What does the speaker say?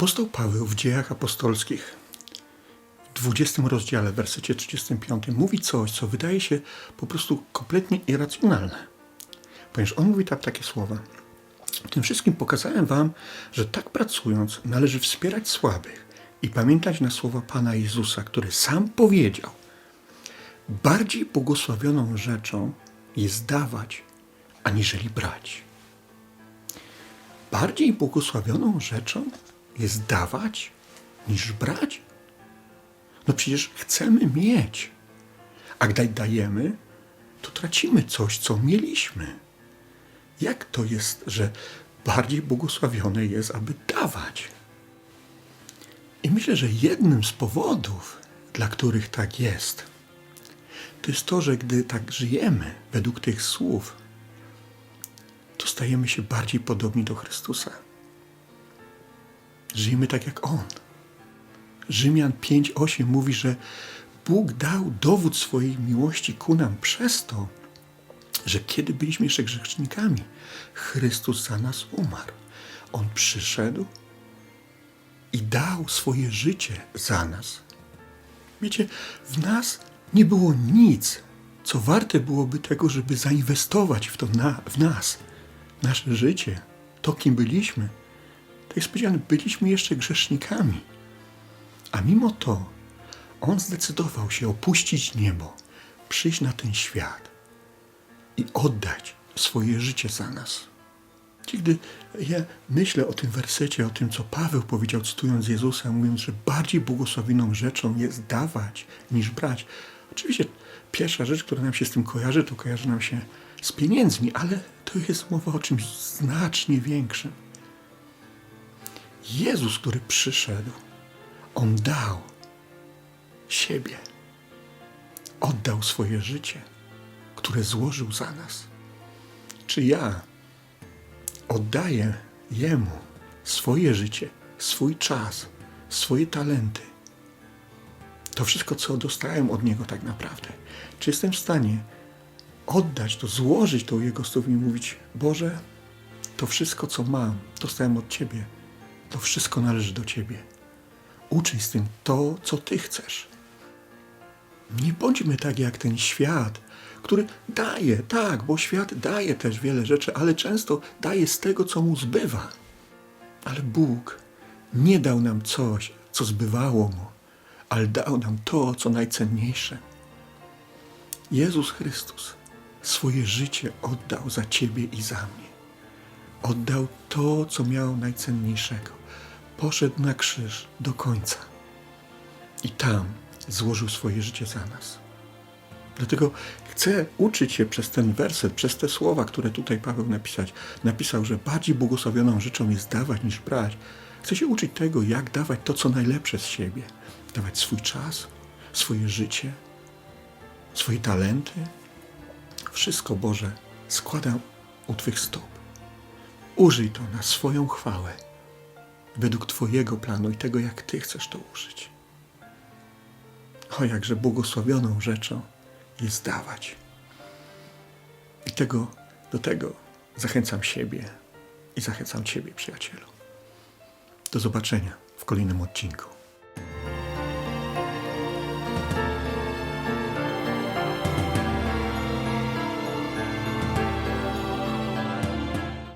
Apostoł Paweł w dziejach apostolskich w 20 rozdziale, w wersecie 35 mówi coś, co wydaje się po prostu kompletnie irracjonalne. Ponieważ on mówi tam takie słowa. W tym wszystkim pokazałem wam, że tak pracując należy wspierać słabych i pamiętać na słowa Pana Jezusa, który sam powiedział: Bardziej błogosławioną rzeczą jest dawać, aniżeli brać. Bardziej błogosławioną rzeczą jest dawać, niż brać? No przecież chcemy mieć. A gdy dajemy, to tracimy coś, co mieliśmy. Jak to jest, że bardziej błogosławione jest, aby dawać? I myślę, że jednym z powodów, dla których tak jest, to jest to, że gdy tak żyjemy według tych słów, to stajemy się bardziej podobni do Chrystusa. Żyjemy tak jak On. Rzymian 5:8 mówi, że Bóg dał dowód swojej miłości ku nam przez to, że kiedy byliśmy jeszcze grzesznikami, Chrystus za nas umarł. On przyszedł i dał swoje życie za nas. Wiecie, w nas nie było nic, co warte byłoby tego, żeby zainwestować w to na, w nas, nasze życie, to kim byliśmy. Tak jest powiedziane, byliśmy jeszcze grzesznikami. A mimo to on zdecydował się opuścić niebo, przyjść na ten świat i oddać swoje życie za nas. Gdy ja myślę o tym wersecie, o tym, co Paweł powiedział, cytując Jezusa, mówiąc, że bardziej błogosławioną rzeczą jest dawać niż brać. Oczywiście pierwsza rzecz, która nam się z tym kojarzy, to kojarzy nam się z pieniędzmi, ale to jest mowa o czymś znacznie większym. Jezus, który przyszedł, On dał siebie. Oddał swoje życie, które złożył za nas. Czy ja oddaję Jemu swoje życie, swój czas, swoje talenty, to wszystko, co dostałem od Niego tak naprawdę. Czy jestem w stanie oddać to, złożyć to u Jego stóp i mówić, Boże, to wszystko, co mam, dostałem od Ciebie, to wszystko należy do Ciebie. Uczyń z tym to, co Ty chcesz. Nie bądźmy tak jak ten świat, który daje, tak, bo świat daje też wiele rzeczy, ale często daje z tego, co mu zbywa. Ale Bóg nie dał nam coś, co zbywało mu, ale dał nam to, co najcenniejsze. Jezus Chrystus swoje życie oddał za Ciebie i za mnie. Oddał to, co miał najcenniejszego. Poszedł na krzyż do końca i tam złożył swoje życie za nas. Dlatego chcę uczyć się przez ten werset, przez te słowa, które tutaj Paweł napisać, napisał, że bardziej błogosławioną rzeczą jest dawać niż brać. Chcę się uczyć tego, jak dawać to, co najlepsze z siebie. Dawać swój czas, swoje życie, swoje talenty. Wszystko, Boże, składam u Twych stóp. Użyj to na swoją chwałę, według Twojego planu i tego, jak Ty chcesz to użyć. O, jakże błogosławioną rzeczą jest dawać. I tego, do tego zachęcam siebie i zachęcam Ciebie, przyjacielu. Do zobaczenia w kolejnym odcinku.